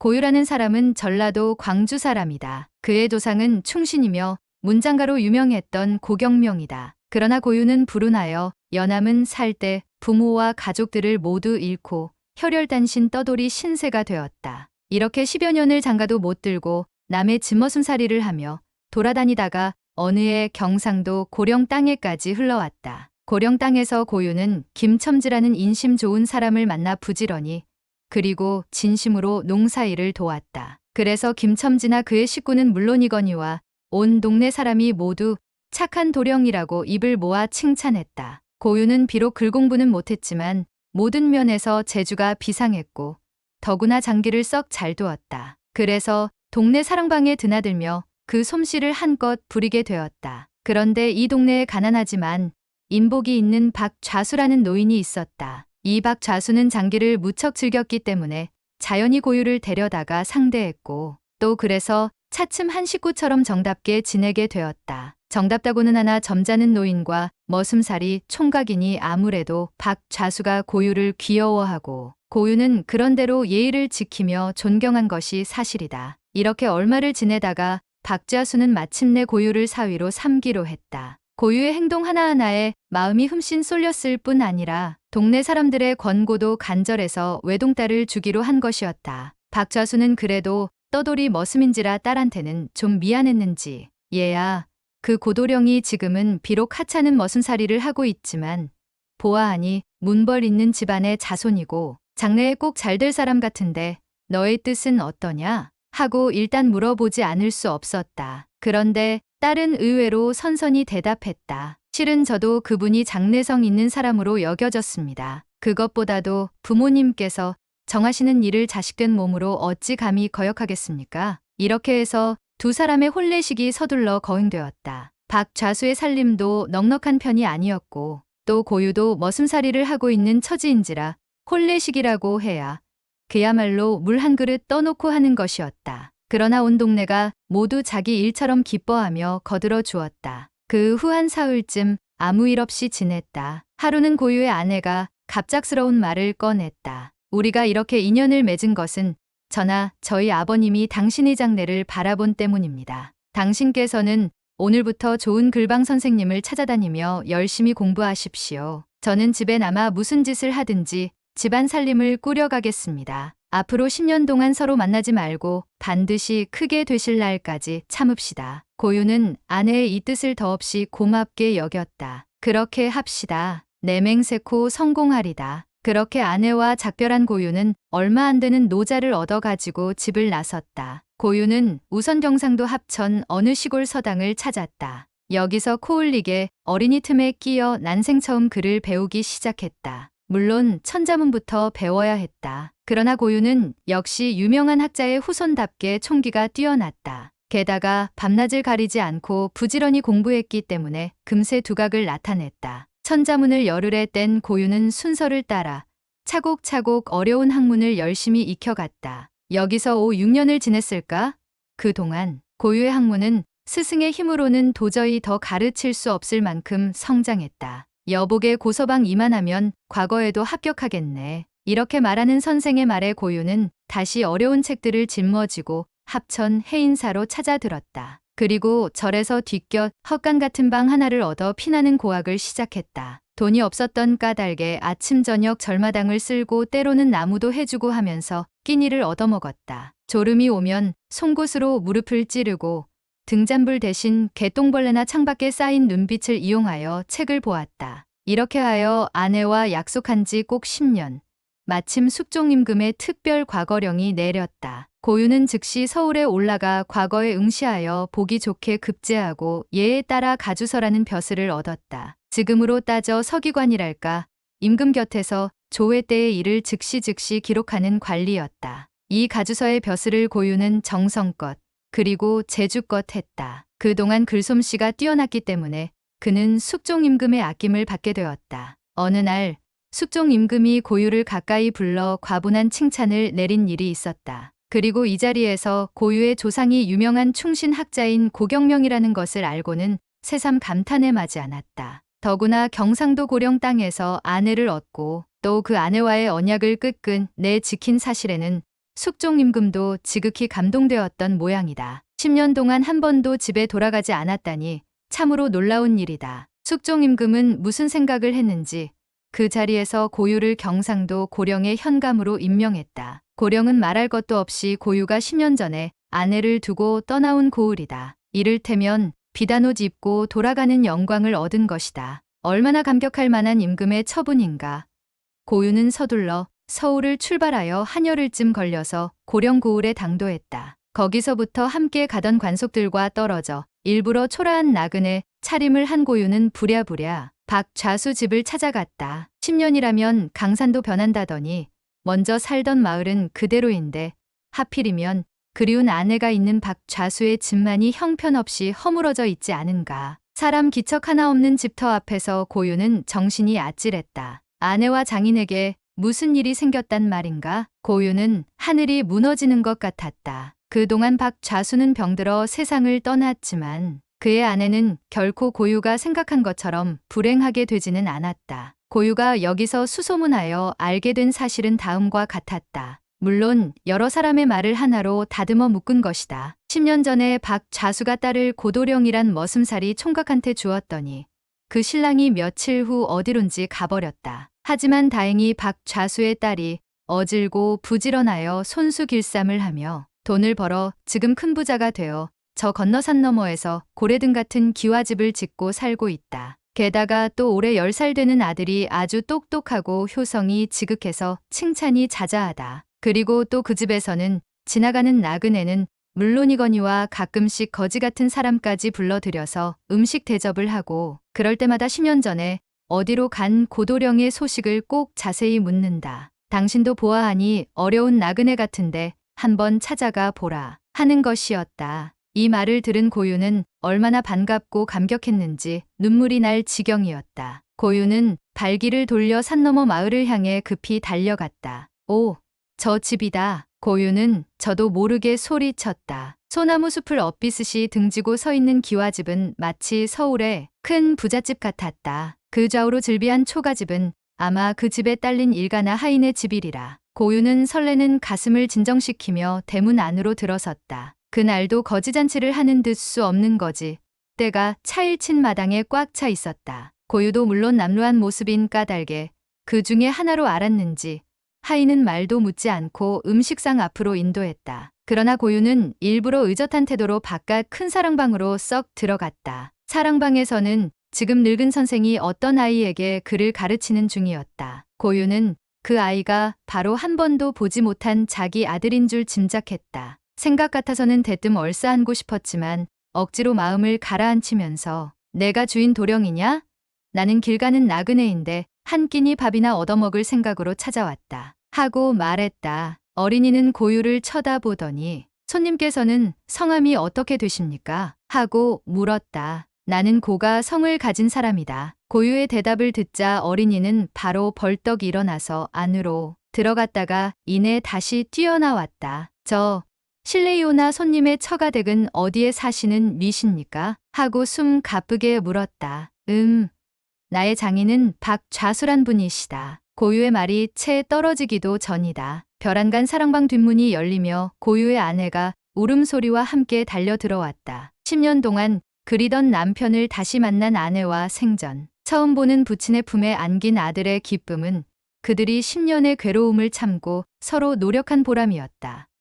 고유라는 사람은 전라도 광주 사람이다. 그의 조상은 충신이며 문장가로 유명했던 고경명이다. 그러나 고유는 불운하여 연암은 살 때 부모와 가족들을 모두 잃고 혈혈단신 떠돌이 신세가 되었다. 이렇게 10여 년을 장가도 못 들고 남의 즈머슴살이를 하며 돌아다니다가 어느 해 경상도 고령 땅에까지 흘러왔다. 고령 땅에서 고유는 김첨지라는 인심 좋은 사람을 만나 부지런히 그리고 진심으로 농사일을 도왔다. 그래서 김첨지나 그의 식구는 물론이거니와 온 동네 사람이 모두 착한 도령이라고 입을 모아 칭찬했다. 고유는 비록 글공부는 못했지만 모든 면에서 재주가 비상했고 더구나 장기를 썩 잘 두었다. 그래서 동네 사랑방에 드나들며 그 솜씨를 한껏 부리게 되었다. 그런데 이 동네에 가난하지만 인복이 있는 박좌수라는 노인이 있었다. 이 박 좌수는 장기를 무척 즐겼기 때문에 자연히 고유를 데려다가 상대했고 또 그래서 차츰 한 식구처럼 정답게 지내게 되었다. 정답다고는 하나 점잖은 노인과 머슴살이 총각이니 아무래도 박좌수가 고유를 귀여워하고 고유는 그런대로 예의를 지키며 존경한 것이 사실이다. 이렇게 얼마를 지내다가 박좌수는 마침내 고유를 사위로 삼기로 했다. 고유의 행동 하나하나에 마음이 흠씬 쏠렸을 뿐 아니라 동네 사람들의 권고도 간절해서 외동딸을 주기로 한 것이었다. 박좌수는 그래도 떠돌이 머슴인지라 딸한테는 좀 미안했는지 얘야 그 고도령이 지금은 비록 하찮은 머슴살이를 하고 있지만 보아하니 문벌 있는 집안의 자손이고 장래에 꼭 잘 될 사람 같은데 너의 뜻은 어떠냐? 하고 일단 물어보지 않을 수 없었다. 그런데 딸은 의외로 선선히 대답했다. 실은 저도 그분이 장래성 있는 사람으로 여겨졌습니다. 그것보다도 부모님께서 정하시는 일을 자식된 몸으로 어찌 감히 거역하겠습니까? 이렇게 해서 두 사람의 혼례식이 서둘러 거행되었다. 박좌수의 살림도 넉넉한 편이 아니었고 또 고유도 머슴살이를 하고 있는 처지인지라 혼례식이라고 해야 그야말로 물 한 그릇 떠놓고 하는 것이었다. 그러나 온 동네가 모두 자기 일처럼 기뻐하며 거들어 주었다. 그 후 한 사흘쯤 아무 일 없이 지냈다. 하루는 고유의 아내가 갑작스러운 말을 꺼냈다. 우리가 이렇게 인연을 맺은 것은 저나 저희 아버님이 당신의 장래를 바라본 때문입니다. 당신께서는 오늘부터 좋은 글방 선생님을 찾아다니며 열심히 공부하십시오. 저는 집에 남아 무슨 짓을 하든지 집안 살림을 꾸려가겠습니다. 앞으로 10년 동안 서로 만나지 말고 반드시 크게 되실 날까지 참읍시다. 고유는 아내의 이 뜻을 더없이 고맙게 여겼다. 그렇게 합시다. 내맹세코 성공하리다. 그렇게 아내와 작별한 고유는 얼마 안 되는 노자를 얻어가지고 집을 나섰다. 고유는 우선 경상도 합천 어느 시골 서당을 찾았다. 여기서 코울리게 어린이 틈에 끼어 난생 처음 글을 배우기 시작했다. 물론 천자문부터 배워야 했다. 그러나 고유는 역시 유명한 학자의 후손답게 총기가 뛰어났다. 게다가 밤낮을 가리지 않고 부지런히 공부했기 때문에 금세 두각을 나타냈다. 천자문을 열흘에 뗀 고유는 순서를 따라 차곡차곡 어려운 학문을 열심히 익혀갔다. 여기서 5, 6년을 지냈을까? 그동안 고유의 학문은 스승의 힘으로는 도저히 더 가르칠 수 없을 만큼 성장했다. 여복의 고서방 이만하면 과거에도 합격하겠네. 이렇게 말하는 선생의 말에 고유는 다시 어려운 책들을 짊어지고 합천 해인사로 찾아들었다. 그리고 절에서 뒷곁 헛간 같은 방 하나를 얻어 피나는 고학을 시작했다. 돈이 없었던 까닭에 아침 저녁 절마당을 쓸고 때로는 나무도 해주고 하면서 끼니를 얻어먹었다. 졸음이 오면 송곳으로 무릎을 찌르고 등잔불 대신 개똥벌레나 창밖에 쌓인 눈빛을 이용하여 책을 보았다. 이렇게 하여 아내와 약속한 지 꼭 10년. 마침 숙종임금의 특별 과거령이 내렸다. 고유는 즉시 서울에 올라가 과거에 응시하여 보기 좋게 급제하고 예에 따라 가주서라는 벼슬을 얻었다. 지금으로 따져 서기관이랄까 임금 곁에서 조회 때의 일을 즉시 즉시 기록하는 관리였다. 이 가주서의 벼슬을 고유는 정성껏 그리고 재주껏 했다. 그동안 글솜씨가 뛰어났기 때문에 그는 숙종 임금의 아낌을 받게 되었다. 어느 날 숙종 임금이 고유를 가까이 불러 과분한 칭찬을 내린 일이 있었다. 그리고 이 자리에서 고유의 조상이 유명한 충신 학자인 고경명이라는 것을 알고는 새삼 감탄에 마지 않았다. 더구나 경상도 고령 땅에서 아내를 얻고 또 그 아내와의 언약을 끄끈 내 지킨 사실에는 숙종 임금도 지극히 감동되었던 모양이다. 10년 동안 한 번도 집에 돌아가지 않았다니 참으로 놀라운 일이다. 숙종 임금은 무슨 생각을 했는지 그 자리에서 고유를 경상도 고령의 현감으로 임명했다. 고령은 말할 것도 없이 고유가 10년 전에 아내를 두고 떠나온 고을이다. 이를테면 비단옷 입고 돌아가는 영광을 얻은 것이다. 얼마나 감격할 만한 임금의 처분인가. 고유는 서둘러 서울을 출발하여 한여흘쯤 걸려서 고령 고을에 당도했다. 거기서부터 함께 가던 관속들과 떨어져 일부러 초라한 나그네 차림을 한 고유는 부랴부랴 박 좌수 집을 찾아갔다. 10년이라면 강산도 변한다더니 먼저 살던 마을은 그대로인데 하필이면 그리운 아내가 있는 박 좌수의 집만이 형편없이 허물어져 있지 않은가. 사람 기척 하나 없는 집터 앞에서 고유는 정신이 아찔했다. 아내와 장인에게 무슨 일이 생겼단 말인가? 고유는 하늘이 무너지는 것 같았다. 그동안 박 좌수는 병들어 세상을 떠났지만 그의 아내는 결코 고유가 생각한 것처럼 불행하게 되지는 않았다. 고유가 여기서 수소문하여 알게 된 사실은 다음과 같았다. 물론 여러 사람의 말을 하나로 다듬어 묶은 것이다. 10년 전에 박 좌수가 딸을 고도령이란 머슴살이 총각한테 주었더니 그 신랑이 며칠 후 어디론지 가버렸다. 하지만 다행히 박 좌수의 딸이 어질고 부지런하여 손수 길쌈을 하며 돈을 벌어 지금 큰 부자가 되어 저 건너산 너머에서 고래등 같은 기와집을 짓고 살고 있다. 게다가 또 올해 10살 되는 아들이 아주 똑똑하고 효성이 지극해서 칭찬이 자자하다. 그리고 또 그 집에서는 지나가는 나그네는 물론이거니와 가끔씩 거지 같은 사람까지 불러들여서 음식 대접을 하고 그럴 때마다 10년 전에 어디로 간 고도령의 소식을 꼭 자세히 묻는다. 당신도 보아하니 어려운 나그네 같은데 한번 찾아가 보라 하는 것이었다. 이 말을 들은 고유는 얼마나 반갑고 감격했는지 눈물이 날 지경이었다. 고유는 발길을 돌려 산 너머 마을을 향해 급히 달려갔다. 오, 저 집이다. 고유는 저도 모르게 소리쳤다. 소나무 숲을 엇비스시 등지고 서 있는 기와집은 마치 서울의 큰 부잣집 같았다. 그 좌우로 즐비한 초가집은 아마 그 집에 딸린 일가나 하인의 집이리라. 고유는 설레는 가슴을 진정시키며 대문 안으로 들어섰다. 그날도 거지잔치를 하는 듯 수 없는 거지. 때가 차일친 마당에 꽉 차 있었다. 고유도 물론 남루한 모습인 까닭에 그 중에 하나로 알았는지 하인은 말도 묻지 않고 음식상 앞으로 인도했다. 그러나 고유는 일부러 의젓한 태도로 바깥 큰 사랑방으로 썩 들어갔다. 사랑방에서는 지금 늙은 선생이 어떤 아이에게 글을 가르치는 중이었다. 고유는 그 아이가 바로 한 번도 보지 못한 자기 아들인 줄 짐작했다. 생각 같아서는 대뜸 얼싸안고 싶었지만 억지로 마음을 가라앉히면서 내가 주인 도령이냐? 나는 길 가는 나그네인데 한 끼니 밥이나 얻어먹을 생각으로 찾아왔다. 하고 말했다. 어린이는 고유를 쳐다보더니 손님께서는 성함이 어떻게 되십니까? 하고 물었다. 나는 고가 성을 가진 사람이다. 고유의 대답을 듣자 어린이는 바로 벌떡 일어나서 안으로 들어갔다가 이내 다시 뛰어나왔다. 저 실례이오나 손님의 처가댁은 어디에 사시는 미십니까? 하고 숨 가쁘게 물었다. 음, 나의 장인은 박좌수란 분이시다. 고유의 말이 채 떨어지기도 전이다. 벼란간 사랑방 뒷문이 열리며 고유의 아내가 울음소리와 함께 달려 들어왔다. 10년 동안 그리던 남편을 다시 만난 아내와 생전, 처음 보는 부친의 품에 안긴 아들의 기쁨은 그들이 10년의 괴로움을 참고 서로 노력한 보람이었다.